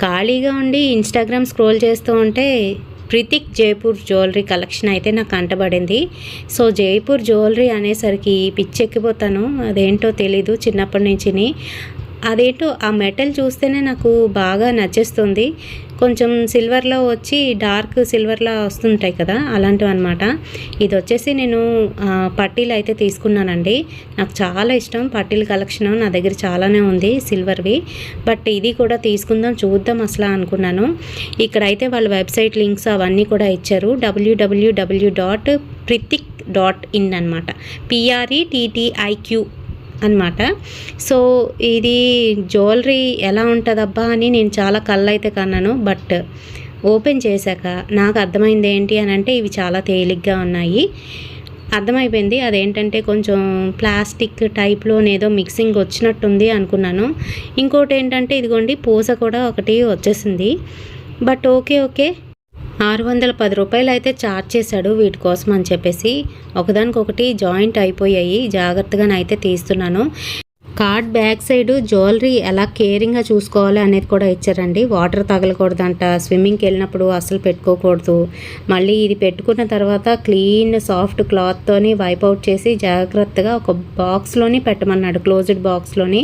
ఖాళీగా ఉండి Instagram scroll చేస్తూ ఉంటే ప్రితిక్ జైపూర్ జ్యువెలరీ కలెక్షన్ అయితే నాకు కంటబడింది సో జైపూర్ జ్యువెలరీ అనేసరికి పిచ్చెక్కిపోతాను. అదేంటో తెలీదు చిన్నప్పటి నుంచి అదేంటో ఆ మెటల్ చూస్తేనే నాకు బాగా నచ్చేస్తుంది. కొంచెం సిల్వర్లో వచ్చి డార్క్ సిల్వర్లా వస్తుంటాయి కదా అలాంటివి అనమాట ఇది వచ్చేసి నేను పట్టీలు అయితే తీసుకున్నానండి. నాకు చాలా ఇష్టం. పట్టీల కలెక్షన్ నా దగ్గర చాలానే ఉంది సిల్వర్వి. బట్ ఇది కూడా తీసుకుందాం చూద్దాం అసలు అనుకున్నాను. ఇక్కడైతే వాళ్ళ వెబ్సైట్ లింక్స్ అవన్నీ కూడా ఇచ్చారు. WWW dot Prettiq dot in అనమాట పిఆర్ఈటీటీఐక్యూ అనమాట సో ఇది జ్యువెలరీ ఎలా ఉంటుందబ్బా అని నేను చాలా కళ్ళు అయితే కన్నాను. బట్ ఓపెన్ చేశాక నాకు అర్థమైంది ఏంటి అని అంటే ఇవి చాలా తేలిగ్గా ఉన్నాయి. అర్థమైపోయింది. అదేంటంటే కొంచెం ప్లాస్టిక్ టైప్లో ఏదో మిక్సింగ్ వచ్చినట్టుంది అనుకున్నాను. ఇంకోటి ఏంటంటే ఇదిగోండి పూస కూడా ఒకటి వచ్చేసింది. But okay okay. ఆరు వందల పది రూపాయలు అయితే ఛార్జ్ చేశాడు వీటి కోసం అని చెప్పేసి. ఒకదానికొకటి జాయింట్ అయిపోయాయి. జాగ్రత్తగానైతే తీస్తున్నాను. కార్డ్ బ్యాక్ సైడ్ జ్యువెలరీ ఎలా కేరింగ్గా చూసుకోవాలి అనేది కూడా ఇచ్చారండి. వాటర్ తగలకూడదంట. స్విమ్మింగ్కి వెళ్ళినప్పుడు అసలు పెట్టుకోకూడదు. మళ్ళీ ఇది పెట్టుకున్న తర్వాత క్లీన్ సాఫ్ట్ క్లాత్తోని వైప్ అవుట్ చేసి జాగ్రత్తగా ఒక బాక్స్లోని పెట్టమన్నాడు. క్లోజ్డ్ బాక్స్లోని.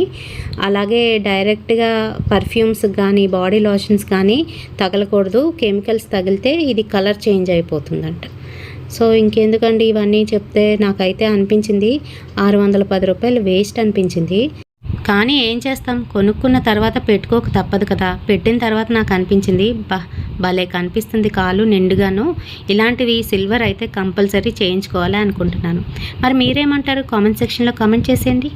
అలాగే డైరెక్ట్గా పర్ఫ్యూమ్స్ కానీ బాడీ లోషన్స్ కానీ తగలకూడదు. కెమికల్స్ తగిలితే ఇది కలర్ చేంజ్ అయిపోతుందంట. సో ఇంకెందుకండి ఇవన్నీ చెప్తే నాకైతే అనిపించింది. ఆరు వందల పది రూపాయలు వేస్ట్ అనిపించింది. కానీ ఏం చేస్తాం? కొనుక్కున్న తర్వాత పెట్టుకోక తప్పదు కదా. పెట్టిన తర్వాత నాకు అనిపించింది బా భలే కనిపిస్తుంది కాలు నిండుగాను. ఇలాంటివి సిల్వర్ అయితే కంపల్సరీ చేయించుకోవాలి అనుకుంటున్నాను. మరి మీరేమంటారు? కామెంట్ సెక్షన్లో కామెంట్ చేసేయండి.